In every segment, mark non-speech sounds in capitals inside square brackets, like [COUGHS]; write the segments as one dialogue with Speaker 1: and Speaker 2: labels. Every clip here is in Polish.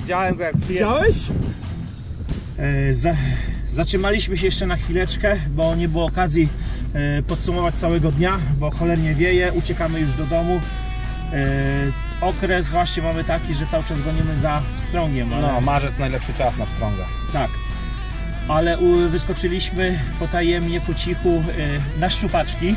Speaker 1: Widziałem go jak pije.
Speaker 2: Widziałeś? E, za, zatrzymaliśmy się jeszcze na chwileczkę, bo nie było okazji e, podsumować całego dnia, bo cholernie wieje, uciekamy już do domu. E, okres właśnie mamy taki, że cały czas gonimy za strągiem, ale
Speaker 1: No, marzec najlepszy czas na pstrąga.
Speaker 2: tak. Ale u, wyskoczyliśmy potajemnie, po cichu e, na szczupaczki.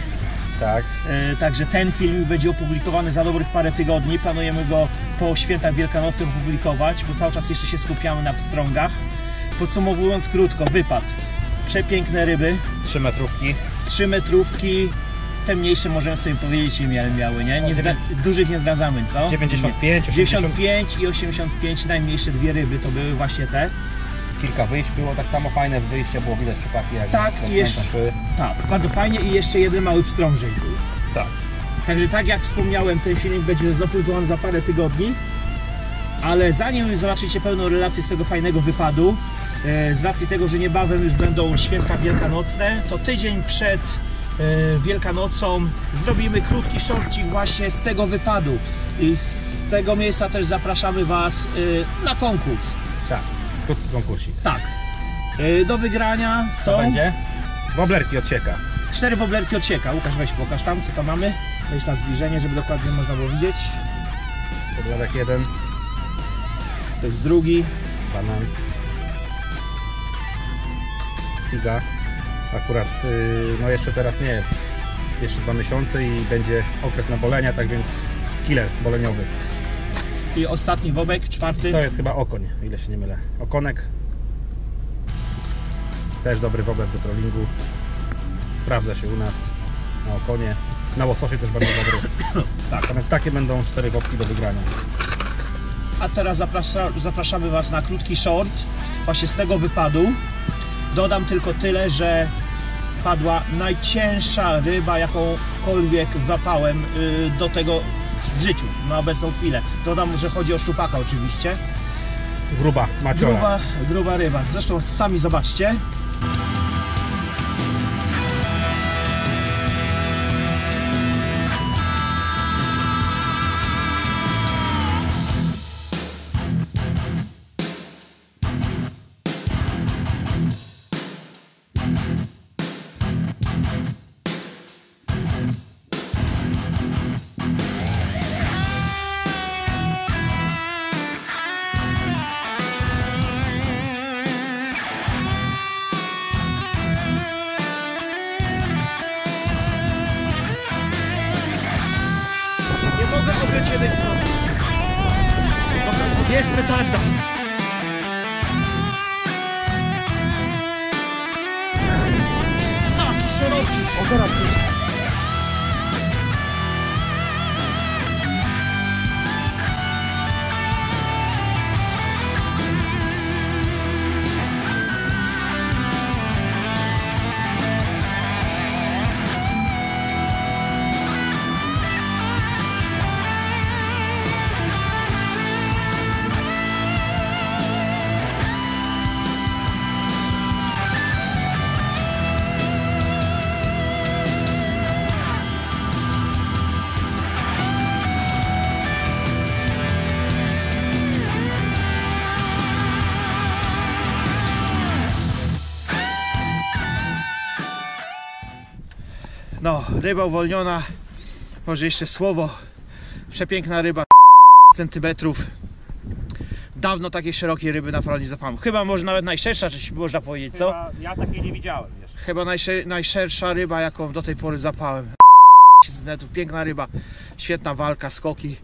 Speaker 1: Tak.
Speaker 2: E, Także ten film będzie opublikowany za dobrych parę tygodni. Planujemy go po świętach wielkanocnych opublikować, bo cały czas jeszcze się skupiamy na pstrągach. Podsumowując krótko, wypad. Przepiękne ryby,
Speaker 1: 3 metrówki.
Speaker 2: 3 metrówki. Te mniejsze możemy sobie powiedzieć ile miały, miały nie? nie zdra- dużych nie zdradzamy, co?
Speaker 1: 95, 80.
Speaker 2: 95 i 85, najmniejsze dwie ryby to były właśnie te.
Speaker 1: Kilka wyjść było tak samo fajne wyjście, było widać szupaki jak
Speaker 2: Tak, i jeszcze-
Speaker 1: szły.
Speaker 2: Tak, bardzo fajnie i jeszcze jeden mały pstrążek był.
Speaker 1: Tak.
Speaker 2: Także tak jak wspomniałem, ten film będzie zopublikowany za parę tygodni. Ale zanim zobaczycie pełną relację z tego fajnego wypadu, e, z racji tego, że niebawem już będą święta wielkanocne, to tydzień przed e, Wielkanocą zrobimy krótki szorcik właśnie z tego wypadu. I z tego miejsca też zapraszamy Was e, na konkurs.
Speaker 1: Tak. [LAUGHS] Konkursik.
Speaker 2: Tak. E, Do wygrania
Speaker 1: Co
Speaker 2: są
Speaker 1: będzie? Woblerki odsieka.
Speaker 2: cztery woblerki odsieka. Łukasz, weź pokaż tam, co to mamy. Weź na zbliżenie, żeby dokładnie można było widzieć.
Speaker 1: Woblerek jeden,
Speaker 2: To jest drugi.
Speaker 1: banan. Siga. Akurat, yy, no jeszcze teraz nie. Jeszcze dwa miesiące i będzie okres nabolenia, tak więc killer boleniowy.
Speaker 2: I ostatni wobek, czwarty.
Speaker 1: To jest chyba okoń, ile się nie mylę. Okonek. Też dobry wobler do trollingu. Sprawdza się u nas na okonie. Na łososie też bardzo dobry. [COUGHS] tak, więc takie będą cztery wopki do wygrania.
Speaker 2: A teraz zaprasza, zapraszamy Was na krótki short właśnie z tego wypadu. Dodam tylko tyle, że padła najcięższa ryba, jakąkolwiek zapałem y, do tego w życiu, na obecną chwilę. Dodam, że chodzi o szczupaka oczywiście.
Speaker 1: Gruba, maciora.
Speaker 2: Gruba, gruba ryba. Zresztą sami zobaczcie. Mogę objąć jednej strony. Dobra, jest petarda. Taki szeroki. O, teraz ryba uwolniona. Może jeszcze słowo. Przepiękna ryba, centymetrów. Dawno takiej szerokiej ryby na nie zapałem. Chyba może nawet najszersza, czy można powiedzieć, co?
Speaker 1: Chyba ja takiej nie widziałem jeszcze.
Speaker 2: Chyba najsze, najszersza ryba, jaką do tej pory zapałem. centymetrów. Piękna ryba, świetna walka, skoki.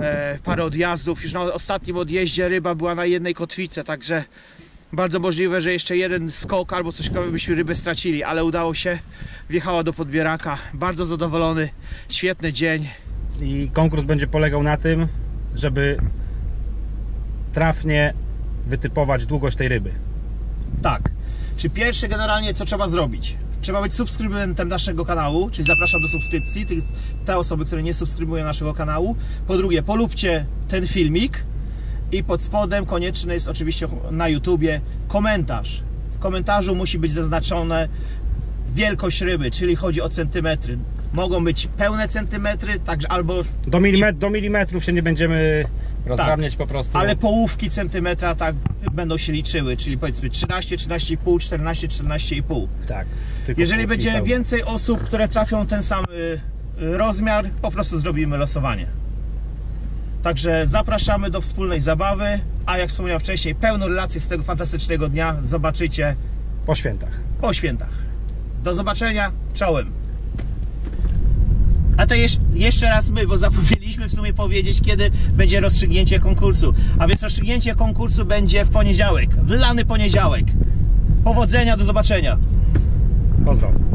Speaker 2: E, parę odjazdów. Już na ostatnim odjeździe ryba była na jednej kotwicy, także bardzo możliwe, że jeszcze jeden skok albo coś byśmy rybę stracili, ale udało się. Wjechała do podbieraka. Bardzo zadowolony. Świetny dzień.
Speaker 1: I konkurs będzie polegał na tym, żeby trafnie wytypować długość tej ryby.
Speaker 2: Tak. Czy pierwsze generalnie co trzeba zrobić? Trzeba być subskrybentem naszego kanału, czyli zapraszam do subskrypcji tych, te osoby, które nie subskrybują naszego kanału. Po drugie, polubcie ten filmik i pod spodem konieczny jest oczywiście na YouTubie komentarz. W komentarzu musi być zaznaczone wielkość ryby, czyli chodzi o centymetry. Mogą być pełne centymetry, także albo
Speaker 1: Do, milimet, do milimetrów się nie będziemy rozdrabniać po prostu.
Speaker 2: Ale połówki centymetra tak będą się liczyły, czyli powiedzmy 13, 13,5, 14, 14,5.
Speaker 1: tak.
Speaker 2: Jeżeli będzie więcej osób, które trafią ten sam y, rozmiar, po prostu zrobimy losowanie. Także zapraszamy do wspólnej zabawy, a jak wspomniałem wcześniej, pełną relację z tego fantastycznego dnia zobaczycie
Speaker 1: Po świętach.
Speaker 2: po świętach. Do zobaczenia, czołem. A to jeszcze raz my, bo zapomnieliśmy w sumie powiedzieć, kiedy będzie rozstrzygnięcie konkursu. A więc rozstrzygnięcie konkursu będzie w poniedziałek, wylany poniedziałek. Powodzenia, do zobaczenia.
Speaker 1: Pozdro.